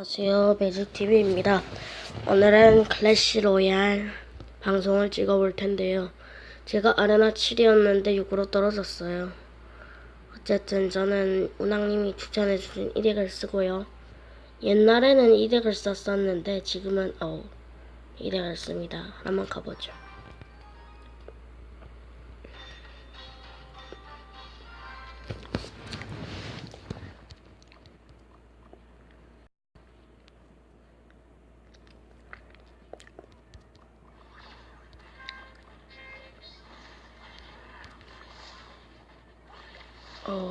안녕하세요. 매직TV입니다. 오늘은 클래시 로얄 방송을 찍어볼 텐데요. 제가 아레나 7이었는데 6으로 떨어졌어요. 어쨌든 저는 운항님이 추천해주신 1덱을 쓰고요. 옛날에는 2덱을 썼었는데 지금은 어 2덱을 씁니다. 한번 가보죠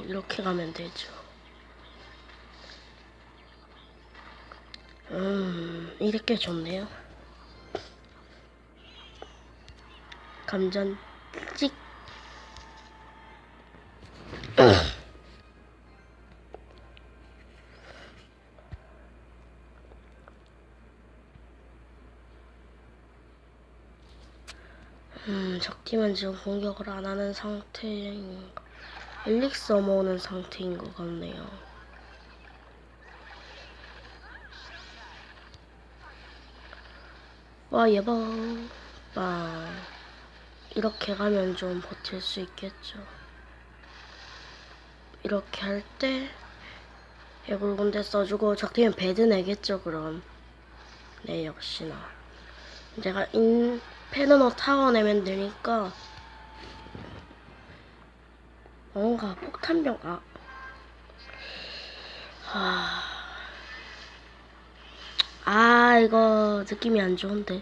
이렇게 가면 되죠. 음 이렇게 좋네요. 감전 찍. 음, 적팀은 지금 공격을 안 하는 상태인 엘릭서 모으는 상태인 것 같네요. 와, 예뻐. 와, 이렇게 가면 좀 버틸 수 있겠죠. 이렇게 할 때, 해골군대 써주고, 적팀은 배드 내겠죠, 그럼. 네, 역시나. 제가 인, 페르노 타워 내면 되니까, 뭔가 폭탄병 아. 하... 아 이거 느낌이 안 좋은데.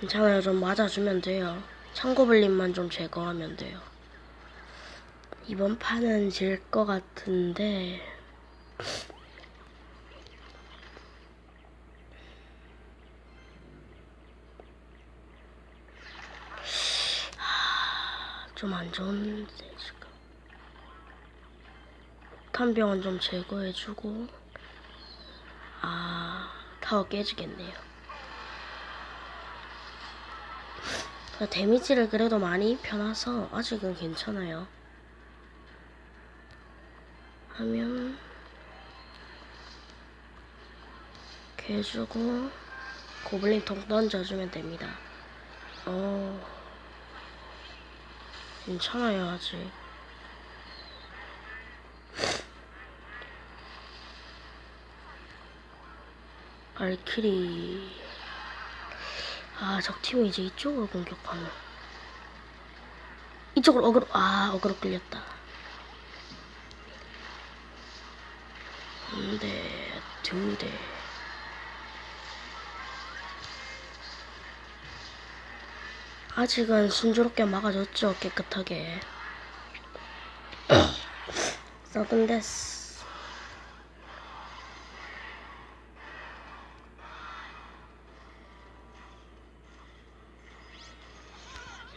괜찮아요. 좀 맞아주면 돼요. 창고블린만 좀 제거하면 돼요. 이번 판은 질 것 같은데. 좀 안 좋은데 지금 탄병은 좀 제거해주고 아 타워 깨지겠네요. 그 데미지를 그래도 많이 입혀놔서 아직은 괜찮아요. 하면 해주고 고블린 통 던져주면 됩니다. 어 괜찮아요 아직. 발키리. 아 적팀은 이제 이쪽으로 공격하네 이쪽으로 어그로 아 어그로 끌렸다. 한대 두대 아직은 순조롭게 막아줬죠 깨끗하게. 썩은 데스.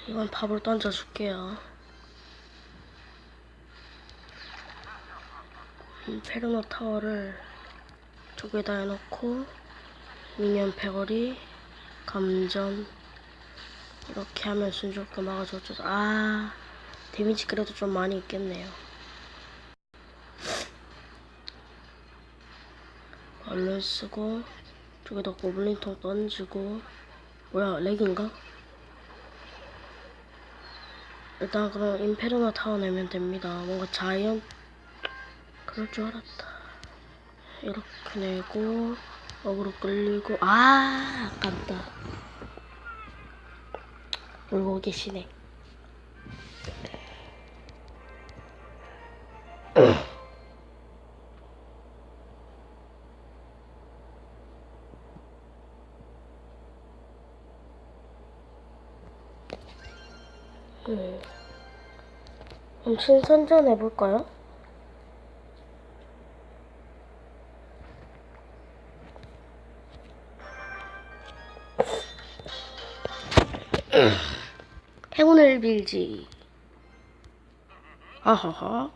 이건 밥을 던져줄게요. 음, 페르노 타워를 쪽에다 해놓고 미니언 패거리 감전 이렇게 하면 순조롭게 막아줬죠. 아, 데미지 그래도 좀 많이 있겠네요. 얼른 쓰고, 쪽에다 고블린통 던지고, 뭐야, 렉인가? 일단 그럼 임페르노 타워 내면 됩니다. 뭔가 자이언, 그럴 줄 알았다. 이렇게 내고, 어그로 끌리고, 아, 아깝다. 울고 계시네. 음. 그럼 신선전 해볼까요? 빌지. 아하하.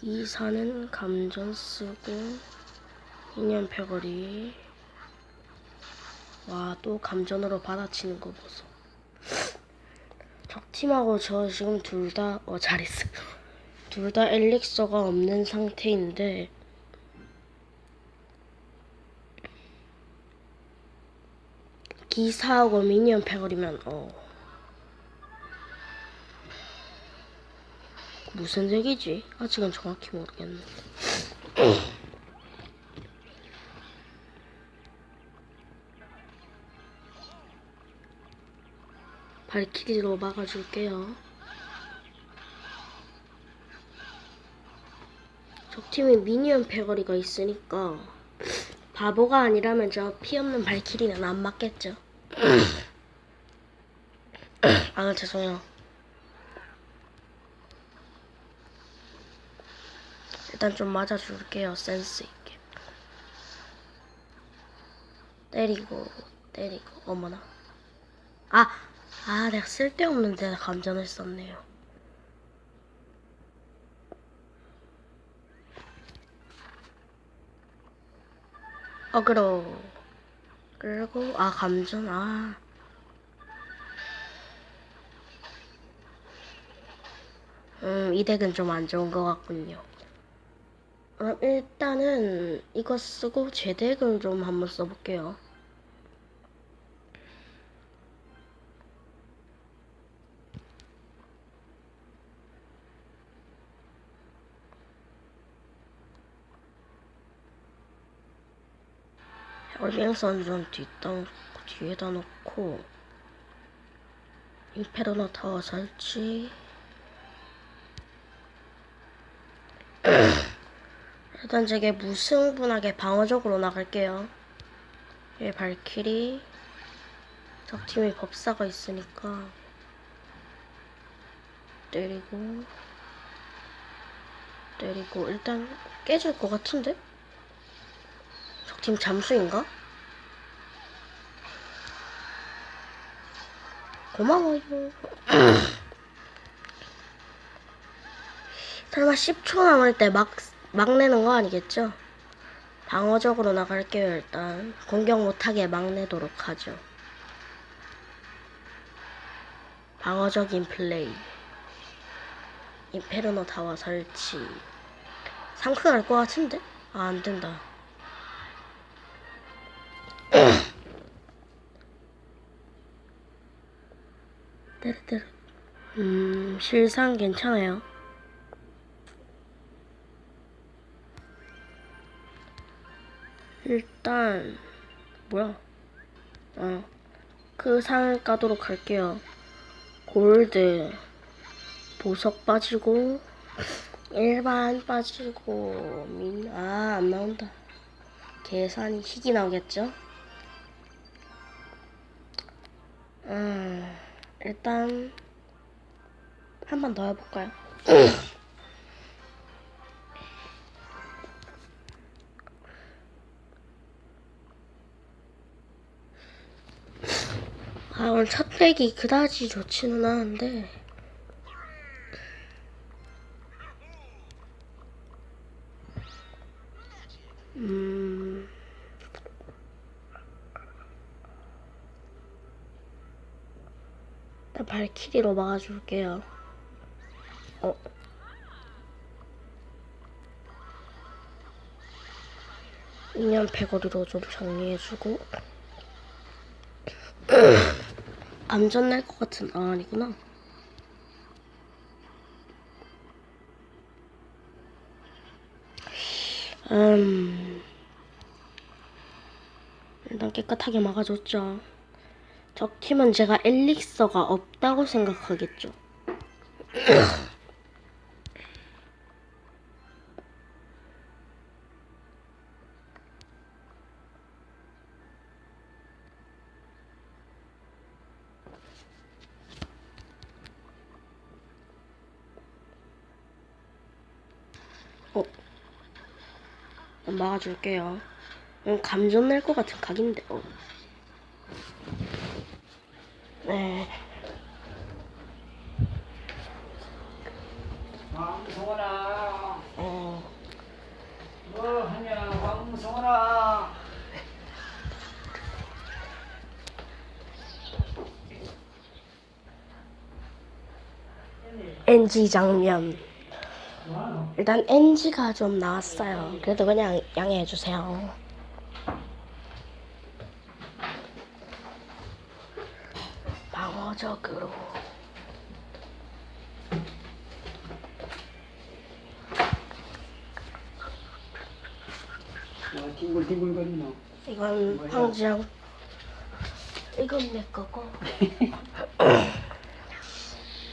기사는 감전 쓰고, 인연 패거리. 와, 또 감전으로 받아치는 거 보소. 적팀하고 저 지금 둘 다, 어, 잘했어. 둘 다 엘릭서가 없는 상태인데 기사하고 미니언 패거리면 어 무슨 색이지? 아직은 정확히 모르겠는데 발키리로 막아줄게요. 적팀에 미니언 패거리가 있으니까 바보가 아니라면 저 피 없는 발키리는 안 맞겠죠. 아 죄송해요. 일단 좀 맞아줄게요 센스 있게. 때리고 때리고 어머나. 아, 아 내가 쓸데없는 데 감전을 썼네요. 어그로 그리고 아 감전 아 음, 이 덱은 좀 안 좋은 것 같군요. 그럼 일단은 이거 쓰고 제 덱을 좀 한번 써볼게요. 얼랭선 좀 뒷땅 뒤에다 놓고 임페르노 타워 설치. 일단 저게 무승분하게 방어적으로 나갈게요. 얘 발키리. 적팀이 법사가 있으니까 때리고 때리고. 일단 깨질 것 같은데? 적팀 잠수인가? 고마워요. 설마 10초 남을 때 막, 막 내는 거 아니겠죠? 방어적으로 나갈게요, 일단. 공격 못하게 막 내도록 하죠. 방어적인 플레이. 인페르노 타워 설치. 3크 갈 것 같은데? 아, 안 된다. 때르때르. 음, 실상 괜찮아요. 일단, 뭐야? 어, 그 상을 까도록 할게요. 골드, 보석 빠지고, 일반 빠지고, 민, 아, 안 나온다. 계산이 희귀 나오겠죠? 음, 일단 한 번 더 해볼까요? 아, 오늘 첫 팩이 그다지 좋지는 않은데 발키리로 막아줄게요. 어. 인연 패거리로 좀 정리해주고 암전 날 것 같은 아 아니구나. 음 일단 깨끗하게 막아줬죠. 적 팀은 제가 엘릭서가 없다고 생각하겠죠. 어, 막아줄게요. 음, 감전 낼것 같은 각인데. 어. 네. 왕성원아 어, 뭐 하냐 왕성원아 NG 장면. 일단 NG가 좀 나왔어요. 그래도 그냥 양해해 주세요. 방어적으로. 뭐 뒹굴뒹굴거리노. 이건 황장 이건 내 거고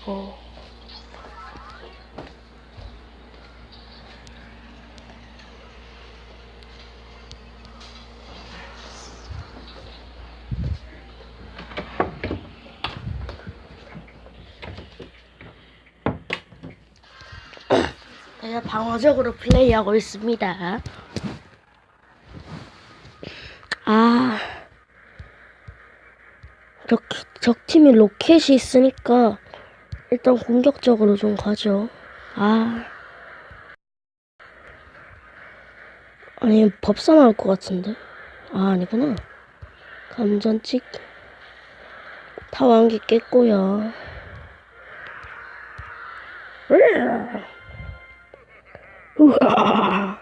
어. 내가 방어적으로 플레이하고 있습니다. 아, 적, 적팀이 로켓이 있으니까 일단 공격적으로 좀 가죠. 아. 아니, 법사 나올 것 같은데? 아, 아니구나. 감전찍. 한개 깼고요. 으아. 우와.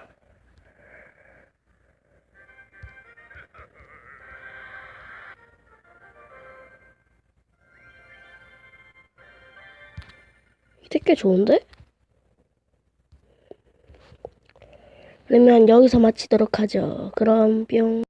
되게 좋은데? 그러면 여기서 마치도록 하죠. 그럼 뿅.